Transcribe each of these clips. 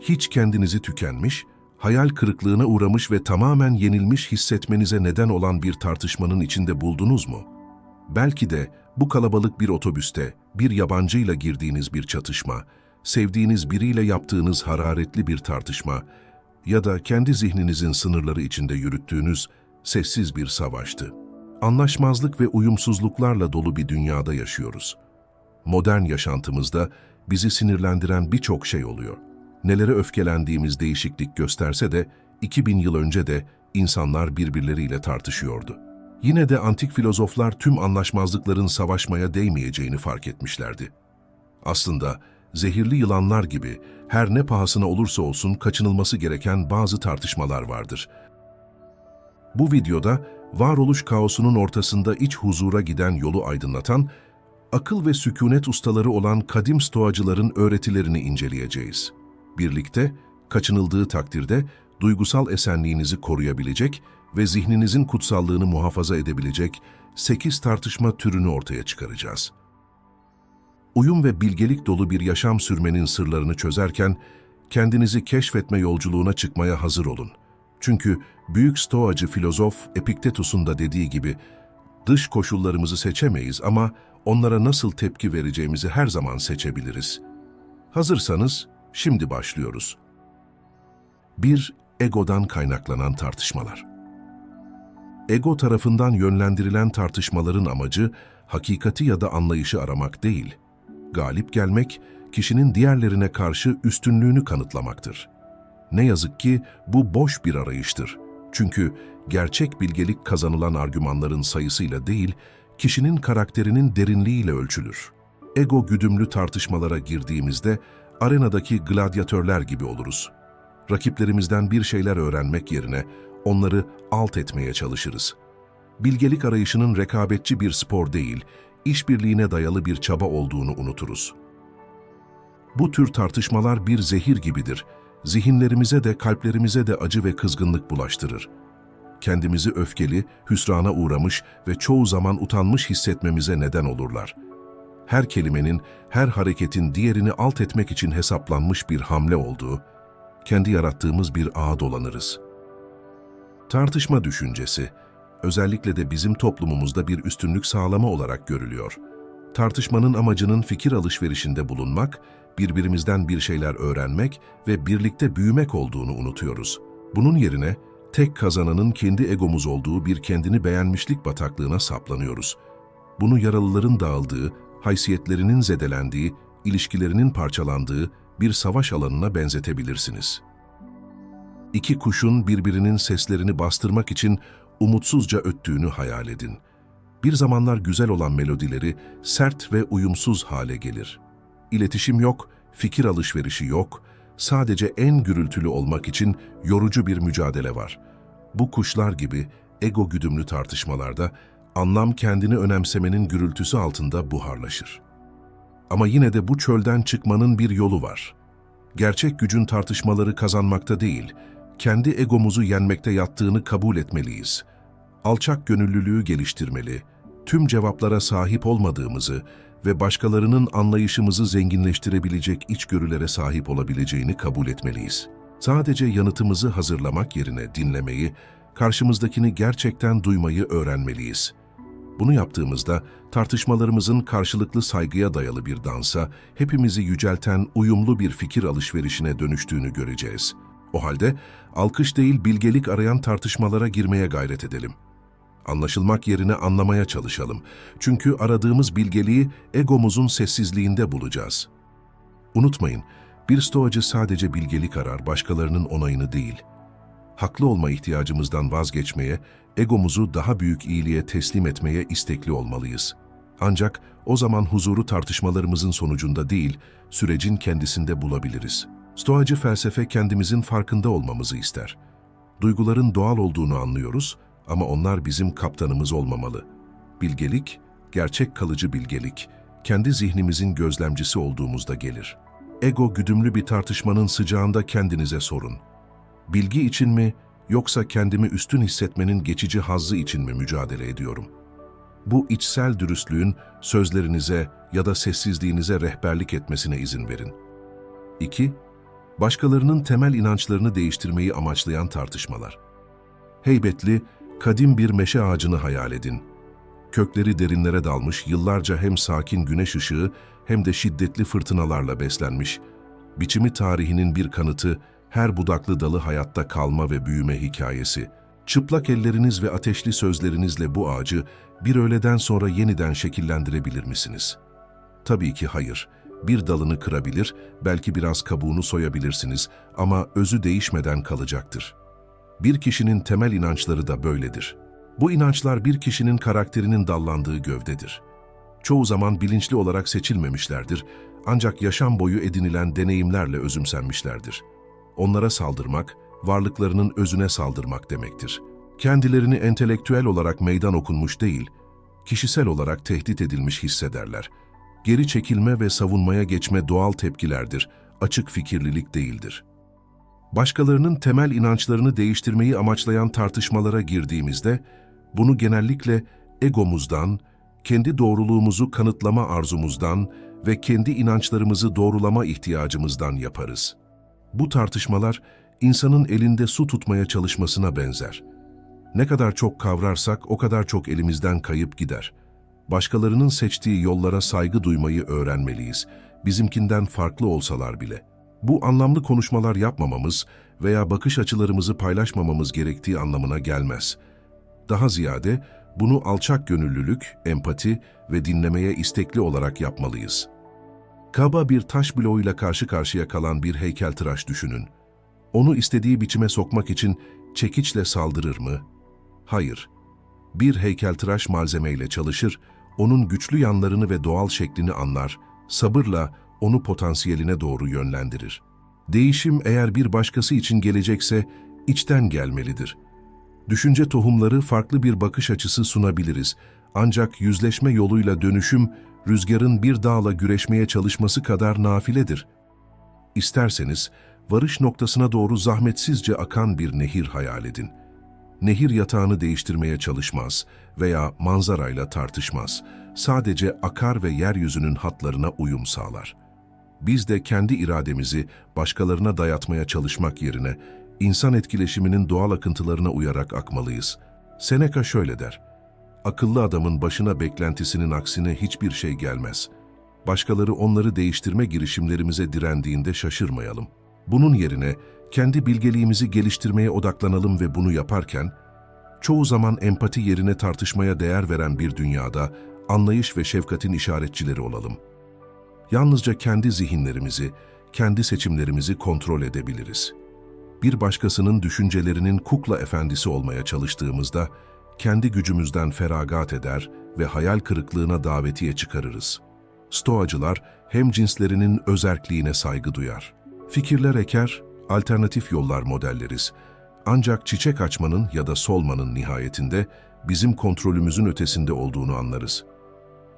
Hiç kendinizi tükenmiş, hayal kırıklığına uğramış ve tamamen yenilmiş hissetmenize neden olan bir tartışmanın içinde buldunuz mu? Belki de bu kalabalık bir otobüste, bir yabancıyla girdiğiniz bir çatışma, sevdiğiniz biriyle yaptığınız hararetli bir tartışma ya da kendi zihninizin sınırları içinde yürüttüğünüz sessiz bir savaştı. Anlaşmazlık ve uyumsuzluklarla dolu bir dünyada yaşıyoruz. Modern yaşantımızda bizi sinirlendiren birçok şey oluyor. Nelere öfkelendiğimiz değişiklik gösterse de 2000 yıl önce de insanlar birbirleriyle tartışıyordu. Yine de antik filozoflar tüm anlaşmazlıkların savaşmaya değmeyeceğini fark etmişlerdi. Aslında zehirli yılanlar gibi her ne pahasına olursa olsun kaçınılması gereken bazı tartışmalar vardır. Bu videoda varoluş kaosunun ortasında iç huzura giden yolu aydınlatan, akıl ve sükunet ustaları olan kadim stoacıların öğretilerini inceleyeceğiz. Birlikte, kaçınıldığı takdirde duygusal esenliğinizi koruyabilecek ve zihninizin kutsallığını muhafaza edebilecek 8 tartışma türünü ortaya çıkaracağız. Uyum ve bilgelik dolu bir yaşam sürmenin sırlarını çözerken, kendinizi keşfetme yolculuğuna çıkmaya hazır olun. Çünkü büyük stoacı filozof Epiktetus'un da dediği gibi, dış koşullarımızı seçemeyiz ama onlara nasıl tepki vereceğimizi her zaman seçebiliriz. Hazırsanız, şimdi başlıyoruz. 1. Egodan kaynaklanan tartışmalar. Ego tarafından yönlendirilen tartışmaların amacı, hakikati ya da anlayışı aramak değil, galip gelmek, kişinin diğerlerine karşı üstünlüğünü kanıtlamaktır. Ne yazık ki bu boş bir arayıştır. Çünkü gerçek bilgelik kazanılan argümanların sayısıyla değil, kişinin karakterinin derinliğiyle ölçülür. Ego güdümlü tartışmalara girdiğimizde arenadaki gladyatörler gibi oluruz. Rakiplerimizden bir şeyler öğrenmek yerine onları alt etmeye çalışırız. Bilgelik arayışının rekabetçi bir spor değil, işbirliğine dayalı bir çaba olduğunu unuturuz. Bu tür tartışmalar bir zehir gibidir. Zihinlerimize de kalplerimize de acı ve kızgınlık bulaştırır. Kendimizi öfkeli, hüsrana uğramış ve çoğu zaman utanmış hissetmemize neden olurlar. Her kelimenin, her hareketin diğerini alt etmek için hesaplanmış bir hamle olduğu, kendi yarattığımız bir ağa dolanırız. Tartışma düşüncesi, özellikle de bizim toplumumuzda bir üstünlük sağlama olarak görülüyor. Tartışmanın amacının fikir alışverişinde bulunmak, birbirimizden bir şeyler öğrenmek ve birlikte büyümek olduğunu unutuyoruz. Bunun yerine tek kazananın kendi egomuz olduğu bir kendini beğenmişlik bataklığına saplanıyoruz. Bunu yaralıların dağıldığı, haysiyetlerinin zedelendiği, ilişkilerinin parçalandığı bir savaş alanına benzetebilirsiniz. İki kuşun birbirinin seslerini bastırmak için umutsuzca öttüğünü hayal edin. Bir zamanlar güzel olan melodileri sert ve uyumsuz hale gelir. İletişim yok, fikir alışverişi yok, sadece en gürültülü olmak için yorucu bir mücadele var. Bu kuşlar gibi ego güdümlü tartışmalarda anlam kendini önemsemenin gürültüsü altında buharlaşır. Ama yine de bu çölden çıkmanın bir yolu var. Gerçek gücün tartışmaları kazanmakta değil, kendi egomuzu yenmekte yattığını kabul etmeliyiz. Alçak gönüllülüğü geliştirmeli, tüm cevaplara sahip olmadığımızı ve başkalarının anlayışımızı zenginleştirebilecek içgörülere sahip olabileceğini kabul etmeliyiz. Sadece yanıtımızı hazırlamak yerine dinlemeyi, karşımızdakini gerçekten duymayı öğrenmeliyiz. Bunu yaptığımızda tartışmalarımızın karşılıklı saygıya dayalı bir dansa, hepimizi yücelten uyumlu bir fikir alışverişine dönüştüğünü göreceğiz. O halde alkış değil bilgelik arayan tartışmalara girmeye gayret edelim. Anlaşılmak yerine anlamaya çalışalım. Çünkü aradığımız bilgeliği egomuzun sessizliğinde bulacağız. Unutmayın, bir stoacı sadece bilgelik arar, başkalarının onayını değil. Haklı olma ihtiyacımızdan vazgeçmeye, egomuzu daha büyük iyiliğe teslim etmeye istekli olmalıyız. Ancak o zaman huzuru tartışmalarımızın sonucunda değil, sürecin kendisinde bulabiliriz. Stoacı felsefe kendimizin farkında olmamızı ister. Duyguların doğal olduğunu anlıyoruz ama onlar bizim kaptanımız olmamalı. Bilgelik, gerçek kalıcı bilgelik, kendi zihnimizin gözlemcisi olduğumuzda gelir. Ego güdümlü bir tartışmanın sıcağında kendinize sorun. Bilgi için mi yoksa kendimi üstün hissetmenin geçici hazzı için mi mücadele ediyorum? Bu içsel dürüstlüğün sözlerinize ya da sessizliğinize rehberlik etmesine izin verin. 2. Başkalarının temel inançlarını değiştirmeyi amaçlayan tartışmalar. Heybetli, kadim bir meşe ağacını hayal edin. Kökleri derinlere dalmış, yıllarca hem sakin güneş ışığı hem de şiddetli fırtınalarla beslenmiş. Biçimi tarihinin bir kanıtı, her budaklı dalı hayatta kalma ve büyüme hikayesi. Çıplak elleriniz ve ateşli sözlerinizle bu ağacı bir öğleden sonra yeniden şekillendirebilir misiniz? Tabii ki hayır. Bir dalını kırabilir, belki biraz kabuğunu soyabilirsiniz ama özü değişmeden kalacaktır. Bir kişinin temel inançları da böyledir. Bu inançlar bir kişinin karakterinin dallandığı gövdedir. Çoğu zaman bilinçli olarak seçilmemişlerdir ancak yaşam boyu edinilen deneyimlerle özümsenmişlerdir. Onlara saldırmak, varlıklarının özüne saldırmak demektir. Kendilerini entelektüel olarak meydan okunmuş değil, kişisel olarak tehdit edilmiş hissederler. Geri çekilme ve savunmaya geçme doğal tepkilerdir, açık fikirlilik değildir. Başkalarının temel inançlarını değiştirmeyi amaçlayan tartışmalara girdiğimizde, bunu genellikle egomuzdan, kendi doğruluğumuzu kanıtlama arzumuzdan ve kendi inançlarımızı doğrulama ihtiyacımızdan yaparız. Bu tartışmalar, insanın elinde su tutmaya çalışmasına benzer. Ne kadar çok kavrarsak o kadar çok elimizden kayıp gider. Başkalarının seçtiği yollara saygı duymayı öğrenmeliyiz, bizimkinden farklı olsalar bile. Bu anlamlı konuşmalar yapmamamız veya bakış açılarımızı paylaşmamamız gerektiği anlamına gelmez. Daha ziyade bunu alçak gönüllülük, empati ve dinlemeye istekli olarak yapmalıyız. Kaba bir taş bloğuyla karşı karşıya kalan bir heykeltıraş düşünün. Onu istediği biçime sokmak için çekiçle saldırır mı? Hayır. Bir heykeltıraş malzemeyle çalışır, onun güçlü yanlarını ve doğal şeklini anlar, sabırla onu potansiyeline doğru yönlendirir. Değişim eğer bir başkası için gelecekse içten gelmelidir. Düşünce tohumları farklı bir bakış açısı sunabiliriz. Ancak yüzleşme yoluyla dönüşüm, rüzgarın bir dağla güreşmeye çalışması kadar nafiledir. İsterseniz, varış noktasına doğru zahmetsizce akan bir nehir hayal edin. Nehir yatağını değiştirmeye çalışmaz veya manzarayla tartışmaz. Sadece akar ve yeryüzünün hatlarına uyum sağlar. Biz de kendi irademizi başkalarına dayatmaya çalışmak yerine insan etkileşiminin doğal akıntılarına uyarak akmalıyız. Seneca şöyle der, Akıllı adamın başına beklentisinin aksine hiçbir şey gelmez. Başkaları onları değiştirme girişimlerimize direndiğinde şaşırmayalım. Bunun yerine kendi bilgeliğimizi geliştirmeye odaklanalım ve bunu yaparken, çoğu zaman empati yerine tartışmaya değer veren bir dünyada anlayış ve şefkatin işaretçileri olalım. Yalnızca kendi zihinlerimizi, kendi seçimlerimizi kontrol edebiliriz. Bir başkasının düşüncelerinin kukla efendisi olmaya çalıştığımızda, kendi gücümüzden feragat eder ve hayal kırıklığına davetiye çıkarırız. Stoacılar hem cinslerinin özerkliğine saygı duyar. Fikirler eker, alternatif yollar modelleriz. Ancak çiçek açmanın ya da solmanın nihayetinde bizim kontrolümüzün ötesinde olduğunu anlarız.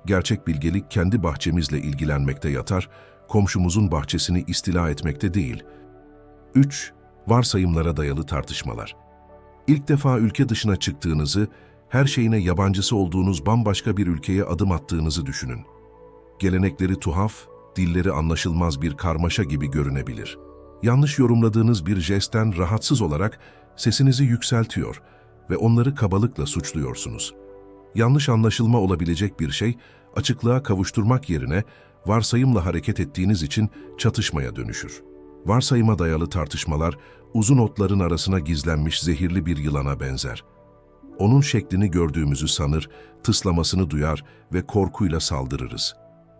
Gerçek bilgelik kendi bahçemizle ilgilenmekte yatar, komşumuzun bahçesini istila etmekte değil. 3. Varsayımlara dayalı tartışmalar. İlk defa ülke dışına çıktığınızı, her şeyine yabancısı olduğunuz bambaşka bir ülkeye adım attığınızı düşünün. Gelenekleri tuhaf, dilleri anlaşılmaz bir karmaşa gibi görünebilir. Yanlış yorumladığınız bir jestten rahatsız olarak sesinizi yükseltiyor ve onları kabalıkla suçluyorsunuz. Yanlış anlaşılma olabilecek bir şey, açıklığa kavuşturmak yerine varsayımla hareket ettiğiniz için çatışmaya dönüşür. Varsayıma dayalı tartışmalar, uzun otların arasına gizlenmiş zehirli bir yılana benzer. Onun şeklini gördüğümüzü sanır, tıslamasını duyar ve korkuyla saldırırız.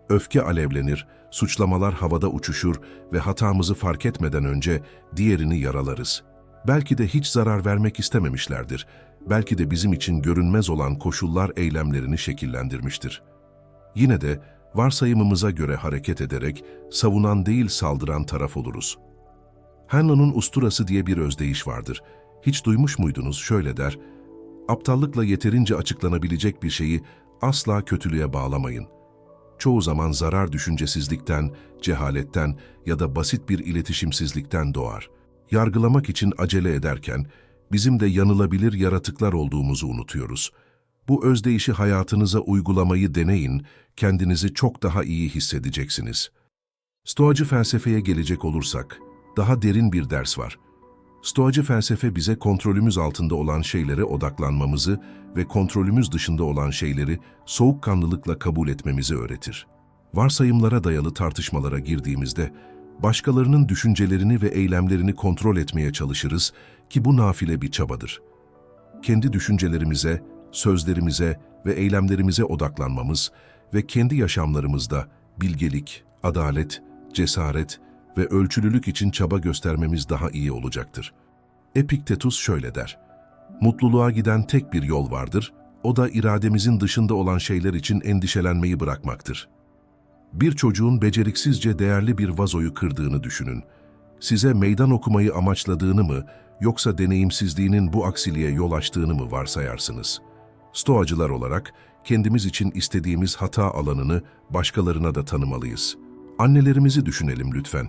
Öfke alevlenir, suçlamalar havada uçuşur ve hatamızı fark etmeden önce diğerini yaralarız. Belki de hiç zarar vermek istememişlerdir. Belki de bizim için görünmez olan koşullar eylemlerini şekillendirmiştir. Yine de varsayımımıza göre hareket ederek savunan değil saldıran taraf oluruz. Hanlon'un usturası diye bir özdeyiş vardır. Hiç duymuş muydunuz şöyle der, aptallıkla yeterince açıklanabilecek bir şeyi asla kötülüğe bağlamayın. Çoğu zaman zarar düşüncesizlikten, cehaletten ya da basit bir iletişimsizlikten doğar. Yargılamak için acele ederken bizim de yanılabilir yaratıklar olduğumuzu unutuyoruz. Bu özdeyişi hayatınıza uygulamayı deneyin, kendinizi çok daha iyi hissedeceksiniz. Stoacı felsefeye gelecek olursak, daha derin bir ders var. Stoacı felsefe bize kontrolümüz altında olan şeylere odaklanmamızı ve kontrolümüz dışında olan şeyleri soğukkanlılıkla kabul etmemizi öğretir. Varsayımlara dayalı tartışmalara girdiğimizde, başkalarının düşüncelerini ve eylemlerini kontrol etmeye çalışırız ki bu nafile bir çabadır. Kendi düşüncelerimize, sözlerimize ve eylemlerimize odaklanmamız ve kendi yaşamlarımızda bilgelik, adalet, cesaret ve ölçülülük için çaba göstermemiz daha iyi olacaktır. Epiktetus şöyle der, Mutluluğa giden tek bir yol vardır, o da irademizin dışında olan şeyler için endişelenmeyi bırakmaktır. Bir çocuğun beceriksizce değerli bir vazoyu kırdığını düşünün. Size meydan okumayı amaçladığını mı, yoksa deneyimsizliğinin bu aksiliğe yol açtığını mı varsayarsınız? Stoacılar olarak kendimiz için istediğimiz hata alanını başkalarına da tanımalıyız. Annelerimizi düşünelim lütfen.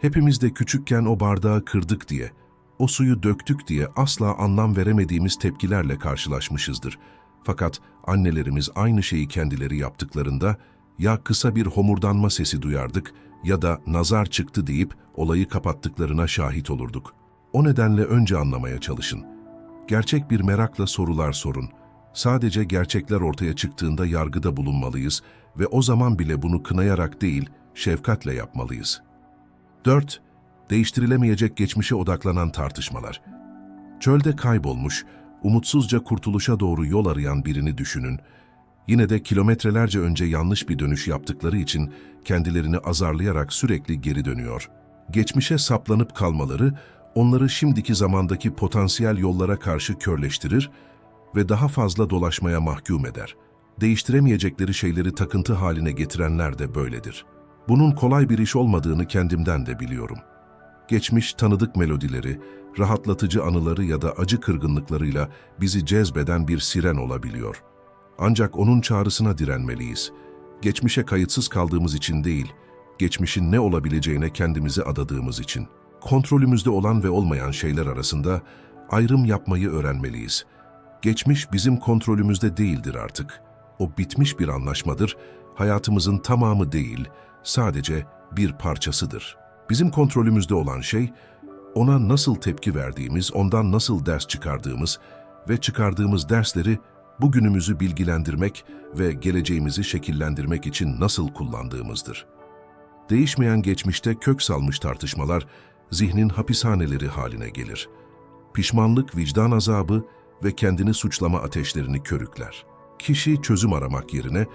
Hepimiz de küçükken o bardağı kırdık diye, o suyu döktük diye asla anlam veremediğimiz tepkilerle karşılaşmışızdır. Fakat annelerimiz aynı şeyi kendileri yaptıklarında ya kısa bir homurdanma sesi duyardık ya da nazar çıktı deyip olayı kapattıklarına şahit olurduk. O nedenle önce anlamaya çalışın. Gerçek bir merakla sorular sorun. Sadece gerçekler ortaya çıktığında yargıda bulunmalıyız ve o zaman bile bunu kınayarak değil, şefkatle yapmalıyız. 4. Değiştirilemeyecek geçmişe odaklanan tartışmalar. Çölde kaybolmuş, umutsuzca kurtuluşa doğru yol arayan birini düşünün. Yine de kilometrelerce önce yanlış bir dönüş yaptıkları için kendilerini azarlayarak sürekli geri dönüyor. Geçmişe saplanıp kalmaları, onları şimdiki zamandaki potansiyel yollara karşı körleştirir ve daha fazla dolaşmaya mahkum eder. Değiştiremeyecekleri şeyleri takıntı haline getirenler de böyledir. Bunun kolay bir iş olmadığını kendimden de biliyorum. Geçmiş tanıdık melodileri, rahatlatıcı anıları ya da acı kırgınlıklarıyla bizi cezbeden bir siren olabiliyor. Ancak onun çağrısına direnmeliyiz. Geçmişe kayıtsız kaldığımız için değil, geçmişin ne olabileceğine kendimizi adadığımız için. Kontrolümüzde olan ve olmayan şeyler arasında ayrım yapmayı öğrenmeliyiz. Geçmiş bizim kontrolümüzde değildir artık. O bitmiş bir anlaşmadır, hayatımızın tamamı değil, sadece bir parçasıdır. Bizim kontrolümüzde olan şey, ona nasıl tepki verdiğimiz, ondan nasıl ders çıkardığımız ve çıkardığımız dersleri bugünümüzü bilgilendirmek ve geleceğimizi şekillendirmek için nasıl kullandığımızdır. Değişmeyen geçmişte kök salmış tartışmalar, zihnin hapishaneleri haline gelir. Pişmanlık, vicdan azabı ve kendini suçlama ateşlerini körükler. Kişi çözüm aramak yerine,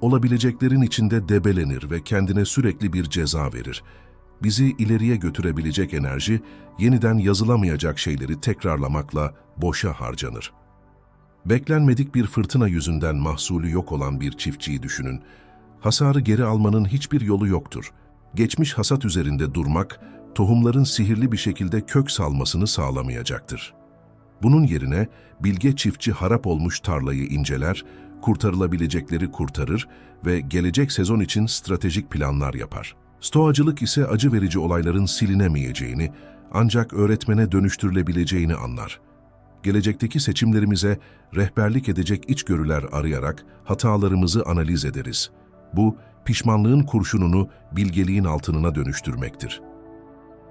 olabileceklerin içinde debelenir ve kendine sürekli bir ceza verir. Bizi ileriye götürebilecek enerji, yeniden yazılamayacak şeyleri tekrarlamakla boşa harcanır. Beklenmedik bir fırtına yüzünden mahsulü yok olan bir çiftçiyi düşünün. Hasarı geri almanın hiçbir yolu yoktur. Geçmiş hasat üzerinde durmak, tohumların sihirli bir şekilde kök salmasını sağlamayacaktır. Bunun yerine bilge çiftçi harap olmuş tarlayı inceler, kurtarılabilecekleri kurtarır ve gelecek sezon için stratejik planlar yapar. Stoacılık ise acı verici olayların silinemeyeceğini, ancak öğretmene dönüştürülebileceğini anlar. Gelecekteki seçimlerimize rehberlik edecek içgörüler arayarak hatalarımızı analiz ederiz. Bu, pişmanlığın kurşununu bilgeliğin altınına dönüştürmektir.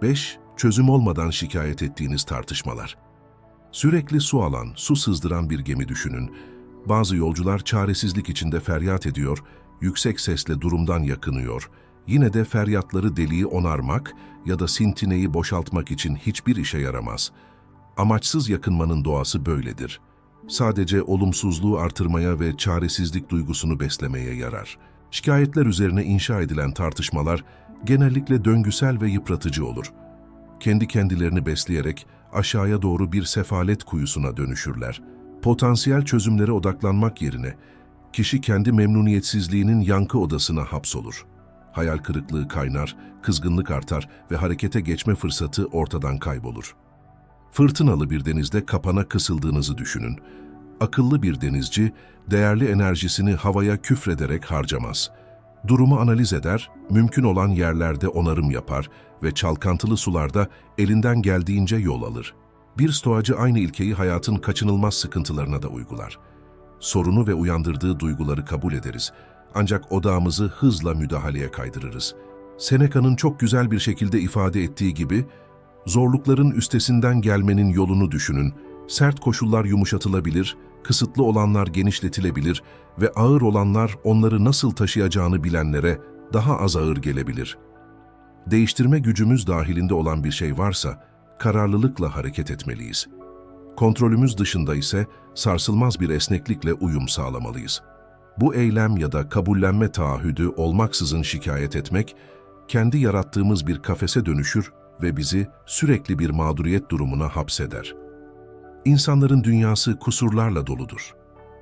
5. Çözüm olmadan şikayet ettiğiniz tartışmalar. Sürekli su alan, su sızdıran bir gemi düşünün. Bazı yolcular çaresizlik içinde feryat ediyor, yüksek sesle durumdan yakınıyor. Yine de feryatları deliği onarmak ya da sintineyi boşaltmak için hiçbir işe yaramaz. Amaçsız yakınmanın doğası böyledir. Sadece olumsuzluğu artırmaya ve çaresizlik duygusunu beslemeye yarar. Şikayetler üzerine inşa edilen tartışmalar genellikle döngüsel ve yıpratıcı olur. Kendi kendilerini besleyerek aşağıya doğru bir sefalet kuyusuna dönüşürler. Potansiyel çözümlere odaklanmak yerine kişi kendi memnuniyetsizliğinin yankı odasına hapsolur. Hayal kırıklığı kaynar, kızgınlık artar ve harekete geçme fırsatı ortadan kaybolur. Fırtınalı bir denizde kapana kısıldığınızı düşünün. Akıllı bir denizci, değerli enerjisini havaya küfrederek harcamaz. Durumu analiz eder, mümkün olan yerlerde onarım yapar ve çalkantılı sularda elinden geldiğince yol alır. Bir stoacı aynı ilkeyi hayatın kaçınılmaz sıkıntılarına da uygular. Sorunu ve uyandırdığı duyguları kabul ederiz. Ancak odağımızı hızla müdahaleye kaydırırız. Seneca'nın çok güzel bir şekilde ifade ettiği gibi, zorlukların üstesinden gelmenin yolunu düşünün. Sert koşullar yumuşatılabilir, kısıtlı olanlar genişletilebilir ve ağır olanlar onları nasıl taşıyacağını bilenlere daha az ağır gelebilir. Değiştirme gücümüz dahilinde olan bir şey varsa, kararlılıkla hareket etmeliyiz. Kontrolümüz dışında ise sarsılmaz bir esneklikle uyum sağlamalıyız. Bu eylem ya da kabullenme taahhüdü olmaksızın şikayet etmek, kendi yarattığımız bir kafese dönüşür ve bizi sürekli bir mağduriyet durumuna hapseder. İnsanların dünyası kusurlarla doludur.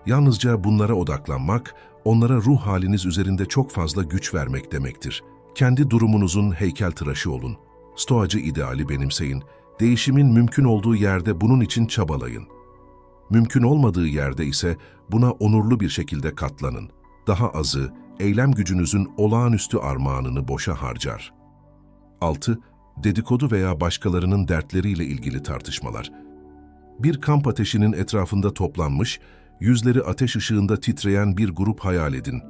Yalnızca bunlara odaklanmak, onlara ruh haliniz üzerinde çok fazla güç vermek demektir. Kendi durumunuzun heykeltıraşı olun. Stoacı ideali benimseyin. Değişimin mümkün olduğu yerde bunun için çabalayın. Mümkün olmadığı yerde ise buna onurlu bir şekilde katlanın. Daha azı, eylem gücünüzün olağanüstü armağanını boşa harcar. 6. Dedikodu veya başkalarının dertleriyle ilgili tartışmalar. Bir kamp ateşinin etrafında toplanmış, yüzleri ateş ışığında titreyen bir grup hayal edin.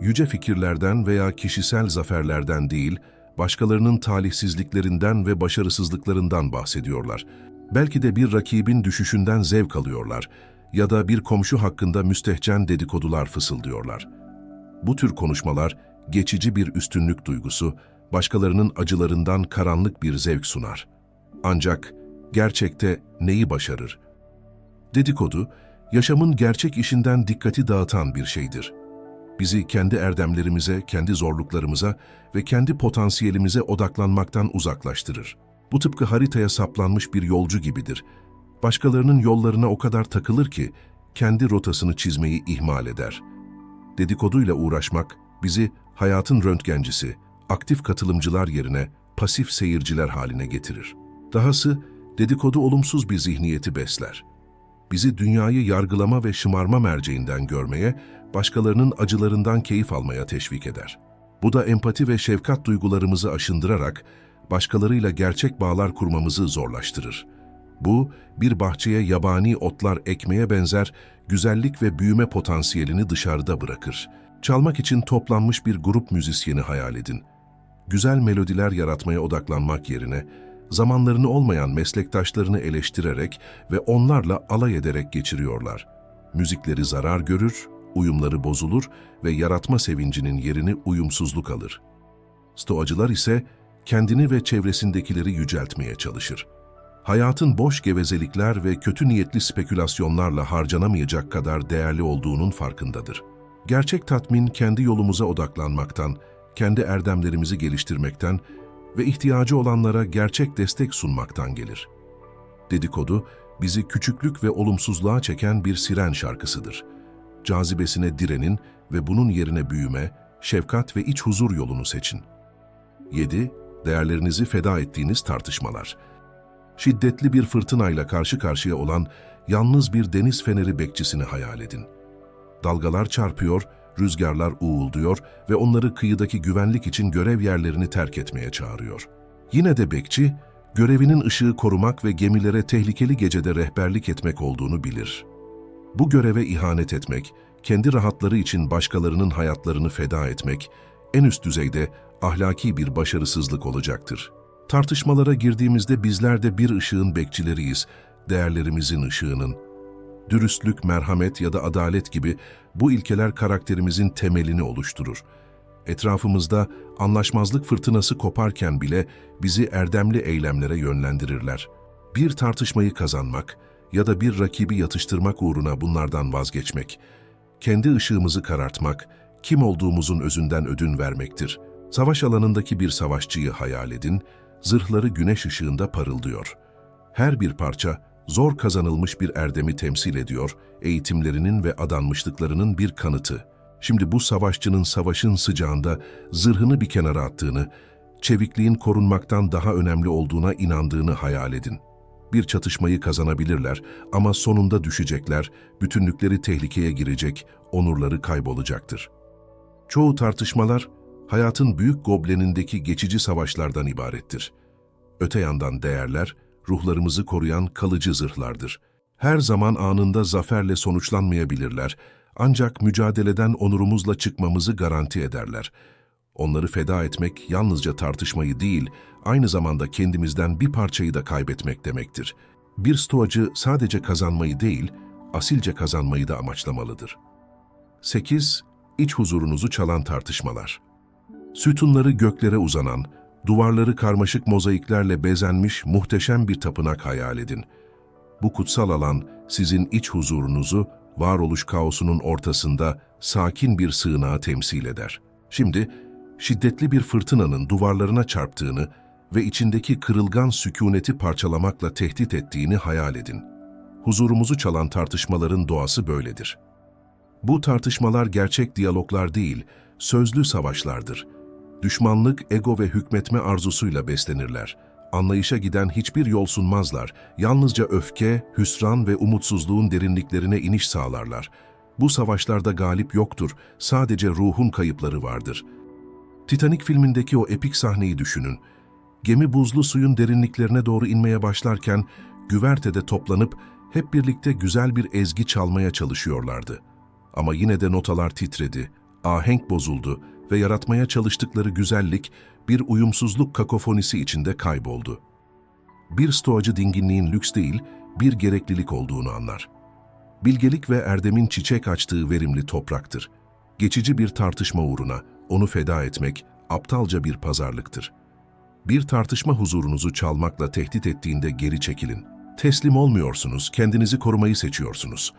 Yüce fikirlerden veya kişisel zaferlerden değil, başkalarının talihsizliklerinden ve başarısızlıklarından bahsediyorlar. Belki de bir rakibin düşüşünden zevk alıyorlar ya da bir komşu hakkında müstehcen dedikodular fısıldıyorlar. Bu tür konuşmalar geçici bir üstünlük duygusu, başkalarının acılarından karanlık bir zevk sunar. Ancak gerçekte neyi başarır? Dedikodu, yaşamın gerçek işinden dikkati dağıtan bir şeydir. Bizi kendi erdemlerimize, kendi zorluklarımıza ve kendi potansiyelimize odaklanmaktan uzaklaştırır. Bu tıpkı haritaya saplanmış bir yolcu gibidir. Başkalarının yollarına o kadar takılır ki kendi rotasını çizmeyi ihmal eder. Dedikoduyla uğraşmak bizi hayatın röntgencisi, aktif katılımcılar yerine pasif seyirciler haline getirir. Dahası dedikodu olumsuz bir zihniyeti besler. Bizi dünyayı yargılama ve şımarma merceğinden görmeye, başkalarının acılarından keyif almaya teşvik eder. Bu da empati ve şefkat duygularımızı aşındırarak başkalarıyla gerçek bağlar kurmamızı zorlaştırır. Bu, bir bahçeye yabani otlar ekmeye benzer güzellik ve büyüme potansiyelini dışarıda bırakır. Çalmak için toplanmış bir grup müzisyeni hayal edin. Güzel melodiler yaratmaya odaklanmak yerine, zamanlarını olmayan meslektaşlarını eleştirerek ve onlarla alay ederek geçiriyorlar. Müzikleri zarar görür, uyumları bozulur ve yaratma sevincinin yerini uyumsuzluk alır. Stoacılar ise kendini ve çevresindekileri yüceltmeye çalışır. Hayatın boş gevezelikler ve kötü niyetli spekülasyonlarla harcanamayacak kadar değerli olduğunun farkındadır. Gerçek tatmin kendi yolumuza odaklanmaktan, kendi erdemlerimizi geliştirmekten ve ihtiyacı olanlara gerçek destek sunmaktan gelir. Dedikodu, bizi küçüklük ve olumsuzluğa çeken bir siren şarkısıdır. Cazibesine direnin ve bunun yerine büyüme, şefkat ve iç huzur yolunu seçin. 7. Değerlerinizi feda ettiğiniz tartışmalar. Şiddetli bir fırtınayla karşı karşıya olan yalnız bir deniz feneri bekçisini hayal edin. Dalgalar çarpıyor, rüzgarlar uğulduyor ve onları kıyıdaki güvenlik için görev yerlerini terk etmeye çağırıyor. Yine de bekçi, görevinin ışığı korumak ve gemilere tehlikeli gecede rehberlik etmek olduğunu bilir. Bu göreve ihanet etmek, kendi rahatları için başkalarının hayatlarını feda etmek, en üst düzeyde ahlaki bir başarısızlık olacaktır. Tartışmalara girdiğimizde bizler de bir ışığın bekçileriyiz, değerlerimizin ışığının. Dürüstlük, merhamet ya da adalet gibi bu ilkeler karakterimizin temelini oluşturur. Etrafımızda anlaşmazlık fırtınası koparken bile bizi erdemli eylemlere yönlendirirler. Bir tartışmayı kazanmak ya da bir rakibi yatıştırmak uğruna bunlardan vazgeçmek, kendi ışığımızı karartmak, kim olduğumuzun özünden ödün vermektir. Savaş alanındaki bir savaşçıyı hayal edin, zırhları güneş ışığında parıldıyor. Her bir parça zor kazanılmış bir erdemi temsil ediyor, eğitimlerinin ve adanmışlıklarının bir kanıtı. Şimdi bu savaşçının savaşın sıcağında zırhını bir kenara attığını, çevikliğin korunmaktan daha önemli olduğuna inandığını hayal edin. Bir çatışmayı kazanabilirler ama sonunda düşecekler, bütünlükleri tehlikeye girecek, onurları kaybolacaktır. Çoğu tartışmalar, hayatın büyük goblenindeki geçici savaşlardan ibarettir. Öte yandan değerler, ruhlarımızı koruyan kalıcı zırhlardır. Her zaman anında zaferle sonuçlanmayabilirler, ancak mücadeleden onurumuzla çıkmamızı garanti ederler. Onları feda etmek yalnızca tartışmayı değil, aynı zamanda kendimizden bir parçayı da kaybetmek demektir. Bir stoacı sadece kazanmayı değil, asilce kazanmayı da amaçlamalıdır. 8. İç huzurunuzu çalan tartışmalar. Sütunları göklere uzanan, duvarları karmaşık mozaiklerle bezenmiş muhteşem bir tapınak hayal edin. Bu kutsal alan sizin iç huzurunuzu, varoluş kaosunun ortasında sakin bir sığınağı temsil eder. Şimdi şiddetli bir fırtınanın duvarlarına çarptığını ve içindeki kırılgan sükuneti parçalamakla tehdit ettiğini hayal edin. Huzurumuzu çalan tartışmaların doğası böyledir. Bu tartışmalar gerçek diyaloglar değil, sözlü savaşlardır. Düşmanlık, ego ve hükmetme arzusuyla beslenirler. Anlayışa giden hiçbir yol sunmazlar. Yalnızca öfke, hüsran ve umutsuzluğun derinliklerine iniş sağlarlar. Bu savaşlarda galip yoktur, sadece ruhun kayıpları vardır. Titanic filmindeki o epik sahneyi düşünün. Gemi buzlu suyun derinliklerine doğru inmeye başlarken güvertede toplanıp hep birlikte güzel bir ezgi çalmaya çalışıyorlardı. Ama yine de notalar titredi, ahenk bozuldu ve yaratmaya çalıştıkları güzellik bir uyumsuzluk kakofonisi içinde kayboldu. Bir stoacı dinginliğin lüks değil, bir gereklilik olduğunu anlar. Bilgelik ve erdemin çiçek açtığı verimli topraktır. Geçici bir tartışma uğruna onu feda etmek aptalca bir pazarlıktır. Bir tartışma huzurunuzu çalmakla tehdit ettiğinde geri çekilin. Teslim olmuyorsunuz, kendinizi korumayı seçiyorsunuz.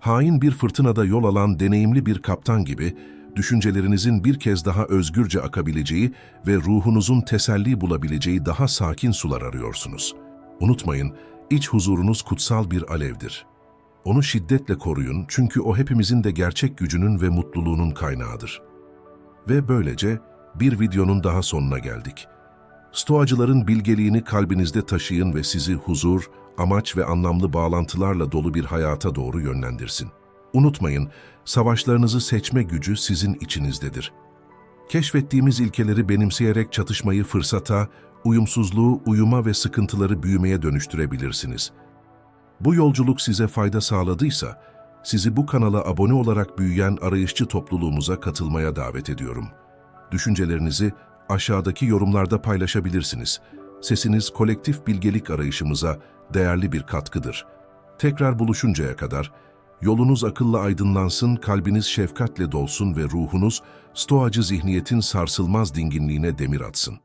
Hain bir fırtınada yol alan deneyimli bir kaptan gibi düşüncelerinizin bir kez daha özgürce akabileceği ve ruhunuzun teselli bulabileceği daha sakin sular arıyorsunuz. Unutmayın, iç huzurunuz kutsal bir alevdir. Onu şiddetle koruyun çünkü o hepimizin de gerçek gücünün ve mutluluğunun kaynağıdır. Ve böylece bir videonun daha sonuna geldik. Stoacıların bilgeliğini kalbinizde taşıyın ve sizi huzur, amaç ve anlamlı bağlantılarla dolu bir hayata doğru yönlendirsin. Unutmayın, savaşlarınızı seçme gücü sizin içinizdedir. Keşfettiğimiz ilkeleri benimseyerek çatışmayı fırsata, uyumsuzluğu uyuma ve sıkıntıları büyümeye dönüştürebilirsiniz. Bu yolculuk size fayda sağladıysa, sizi bu kanala abone olarak büyüyen arayışçı topluluğumuza katılmaya davet ediyorum. Düşüncelerinizi aşağıdaki yorumlarda paylaşabilirsiniz. Sesiniz kolektif bilgelik arayışımıza değerli bir katkıdır. Tekrar buluşuncaya kadar yolunuz akılla aydınlansın, kalbiniz şefkatle dolsun ve ruhunuz stoacı zihniyetin sarsılmaz dinginliğine demir atsın.